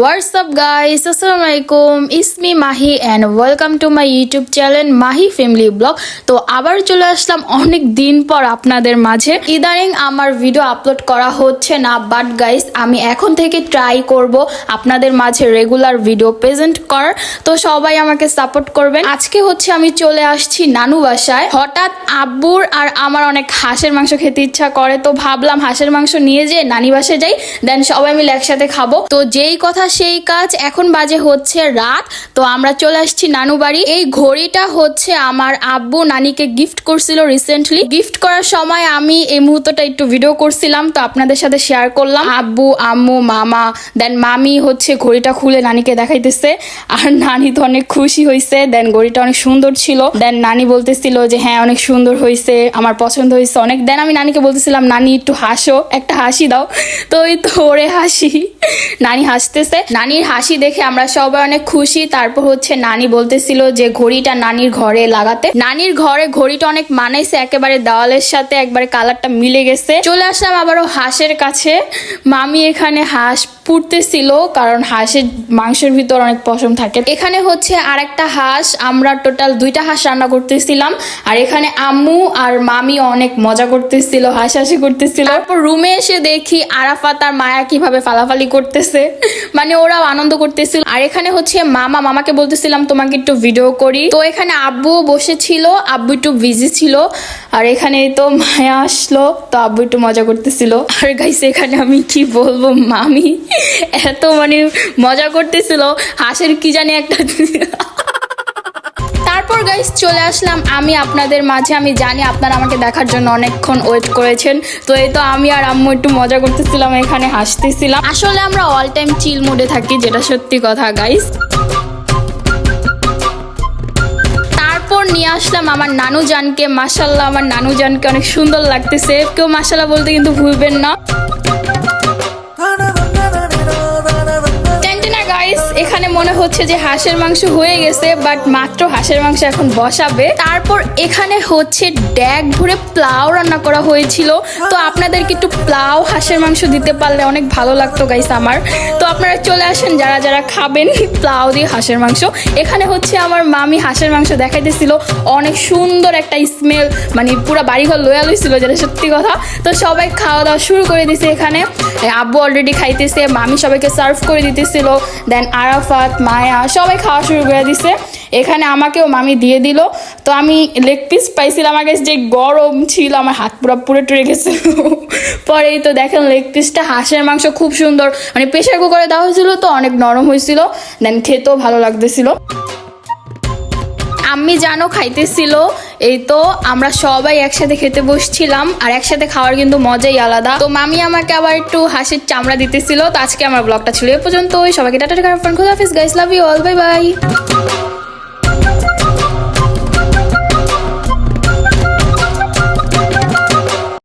WhatsApp guys আসসালামু আলাইকুম it's me Mahi and welcome to my YouTube channel Mahi family blog তো আবার চলে আসলাম অনেক দিন পর আপনাদের মাঝে। ইদানিং আমার ভিডিও আপলোড করা হচ্ছে না বাট গাইস আমি এখন থেকে ট্রাই করব আপনাদের মাঝে রেগুলার ভিডিও প্রেজেন্ট করার। তো সবাই আমাকে সাপোর্ট করবেন। আজকে হচ্ছে আমি চলে আসছি নানু বাসায়। হঠাৎ আব্বুর আর আমার অনেক হাঁসের মাংস খেতে ইচ্ছা করে। তো ভাবলাম হাঁসের মাংস নিয়ে যেয়ে নানি বাসায় যাই দেন সবাই মিলে একসাথে খাব। তো যেই কথা সেই কাজ এখন বাজে হচ্ছে রাত। তো আমরা চলে আসছি নানু বাড়ি। এই ঘড়িটা হচ্ছে আমার আব্বু নানিকে গিফট করছিল রিসেন্টলি গিফট করার সময় আমি এই মুহূর্তটা একটু ভিডিও করছিলাম, তো আপনাদের সাথে শেয়ার করলাম। আব্বু, আম্মু, মামা দেন মামি হচ্ছে ঘড়িটা খুলে নানিকে দেখাইতেছে। আর নানি তো অনেক খুশি হয়েছে দেন ঘড়িটা অনেক সুন্দর ছিল। দেন নানি বলতেছিল যে হ্যাঁ অনেক সুন্দর হয়েছে আমার পছন্দ হয়েছে অনেক। দেন আমি নানিকে বলতেছিলাম, নানি, একটু হাসো, একটা হাসি দাও। তো ওই তো ওরে হাসি। নানি হাসতেছে নানির হাসি দেখে আমরা সবাই অনেক খুশি। তারপর হচ্ছে নানি বলতেছিল যে, ঘড়িটা নানির ঘরে লাগাতে। নানির ঘরে ঘড়িটা অনেক মানাইছে, একেবারে দেওয়ালের সাথে একবারে কালারটা মিলে গেছে। চলে আসলাম আবারও হাঁসের কাছে। মামি এখানে হাঁস পুড়তেছিল, কারণ হাঁসের মাংসের ভিতর অনেক পশম থাকে। এখানে হচ্ছে আর একটা হাঁস, আমরা টোটাল দুইটা হাঁস রান্না করতেছিলাম। আর এখানে আম্মু আর মামি অনেক মজা করতেছিল, হাসাহাসি করতেছিল। তারপর রুমে এসে দেখি আরাফাত আর মায়া কীভাবে ফালাফালি করতেছে। মানে ওরাও আনন্দ করতেছিল। আর এখানে হচ্ছে মামা, মামাকে বলতেছিলাম, তোমাকে একটু ভিডিও করি। তো এখানে আব্বু বসেছিল, আব্বু একটু বিজি ছিল। আর এখানে তো মায়া আসলো, তো আব্বু একটু মজা করতেছিল। আর গাইছে এখানে আমি কি বলব, মামি? এত মানে মজা করতেছিল, হাঁসের কি জানি একটা তারপর গাইস চলে আসলাম, আমি আপনাদের মাঝে, আমি জানি আপনারা আমাকে দেখার জন্য অনেকক্ষণ ওয়েট করেছেন, তো এই তো আমি আর আম্মু একটু মজা করতেছিলাম, এখানে হাসতেছিলাম। আসলে আমরা অল টাইম চিল মুডে থাকি, যেটা সত্যি কথা গাইস তারপর নিয়ে আসলাম আমার নানু জানকে মাসাল্লাহ আমার নানু জানকে অনেক সুন্দর লাগতেছে। কেউ মাসাল্লাহ বলতে কিন্তু ভুলবেন না। হচ্ছে যে হাঁসের মাংস হয়ে গেছে বাট মাত্র হাঁসের মাংস এখন বসাবে। তারপর এখানে হচ্ছে ড্যাগ ভরে প্লাও রান্না করা হয়েছিল। তো আপনাদেরকে একটু প্লাও হাঁসের মাংস দিতে পারলে অনেক ভালো লাগতো গাইস আমার। তো আপনারা চলে আসেন, যারা যারা খাবেন প্লাও দিয়ে হাঁসের মাংস। এখানে হচ্ছে আমার মামি হাঁসের মাংস দেখাইতেছিল। অনেক সুন্দর একটা স্মেল মানে পুরো বাড়িঘর লোয়া লইছিল যেটা সত্যি কথা। তো সবাই খাওয়া দাওয়া শুরু করে দিছে এখানে। আব্বু অলরেডি খাইতেছে, মামি সবাইকে সার্ভ করে দিতেছিল। দেন আরাফাত মায়া সবাই খাওয়া শুরু করে দিছে। এখানে আমাকেও মামি দিয়ে দিল। তো আমি লেগ পিস পাইছিলাম আগে, যে গরম ছিল, আমার হাত পুরো পুরো টুরে গেছে। পরেই তো দেখেন লেগ পিসটা হাঁসের মাংস খুব সুন্দর। মানে প্রেশার কুকারে দেওয়া হয়েছিল তো, অনেক নরম হয়েছিল। দেন খেতেও ভালো লাগতেছিল। আমি জানো খাইতেছিল এই তো আমরা সবাই একসাথে খেতে বসছিলাম আর একসাথে খাওয়ার কিন্তু মজাই আলাদা তো মামি আমাকে আবার একটু হাসির চামড়া দিতেছিল তো আজকে আমার ব্লগটা ছিল এ পর্যন্ত সবাইকে ta-ta ta-ta office guys love you all bye bye